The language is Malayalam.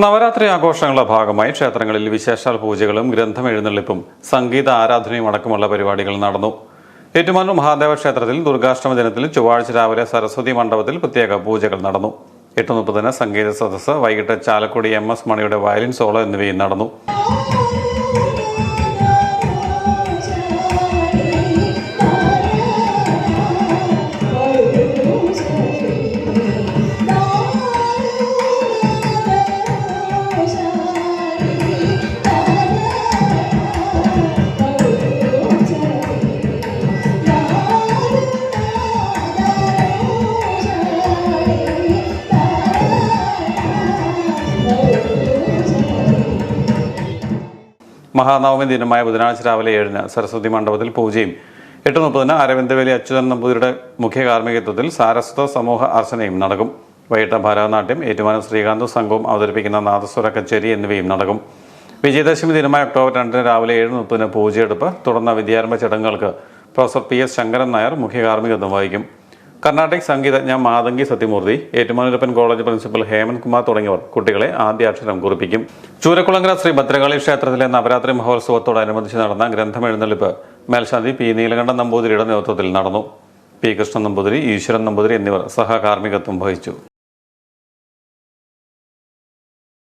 നവരാത്രി ആഘോഷങ്ങളുടെ ഭാഗമായി ക്ഷേത്രങ്ങളിൽ വിശേഷാൽ പൂജകളും ഗ്രന്ഥം എഴുന്നള്ളിപ്പും സംഗീത ആരാധനയും അടക്കമുള്ള പരിപാടികൾ നടന്നു. ഏറ്റുമാനൂർ മഹാദേവ ക്ഷേത്രത്തിൽ ദുർഗാഷ്ടമ ദിനത്തിൽ ചൊവ്വാഴ്ച രാവിലെ സരസ്വതി മണ്ഡപത്തിൽ പ്രത്യേക പൂജകൾ നടന്നു. എട്ട് മുപ്പതിന് സംഗീത സദസ്സ് വൈകിട്ട് ചാലക്കുടി എം എസ് മണിയുടെ വയലിൻ സോളോ എന്നിവയും നടന്നു. മഹാനവമി ദിനമായ ബുധനാഴ്ച രാവിലെ ഏഴിന് സരസ്വതി മണ്ഡപത്തിൽ പൂജയും എട്ട് മുപ്പതിന് അരവിന്ദവേലി അച്യുതൻ നമ്പൂതിരിയുടെ മുഖ്യ കാർമ്മികത്വത്തിൽ സാരസ്വത സമൂഹ അർച്ചനയും നടക്കും. വൈകിട്ട് ഭാരതനാട്യം ഏറ്റുമാനം ശ്രീകാന്ത് സംഘവും അവതരിപ്പിക്കുന്ന നാദസ്വര കച്ചേരി എന്നിവയും നടക്കും. വിജയദശമി ദിനമായ ഒക്ടോബർ രണ്ടിന് രാവിലെ ഏഴ് മുപ്പതിന് പൂജയെടുപ്പ്. തുടർന്ന് വിദ്യാരംഭ ചടങ്ങുകൾക്ക് professor P S Sankaran Nair മുഖ്യ കാർമ്മികത്വം വഹിക്കും. കർണാട്ടിക് സംഗീതജ്ഞ മാതങ്കി സത്യമൂർത്തി ഏറ്റുമാനൂരപ്പൻ കോളേജ് പ്രിൻസിപ്പൽ ഹേമന്ത് കുമാർ തുടങ്ങിയവർ കുട്ടികളെ ആദ്യാക്ഷരം കുറിപ്പിക്കും. ചൂരക്കുളങ്ങര ശ്രീ ഭദ്രകാളി ക്ഷേത്രത്തിലെ നവരാത്രി മഹോത്സവത്തോടനുബന്ധിച്ച് നടന്ന ഗ്രന്ഥമെഴുന്നള്ളിപ്പ് മേൽശാന്തി പി. നീലകണ്ഠൻ നമ്പൂതിരിയുടെ നേതൃത്വത്തിൽ നടന്നു. പി. കൃഷ്ണൻ നമ്പൂതിരി ഈശ്വരൻ നമ്പൂതിരി എന്നിവർ സഹകാർമ്മികത്വം വഹിച്ചു.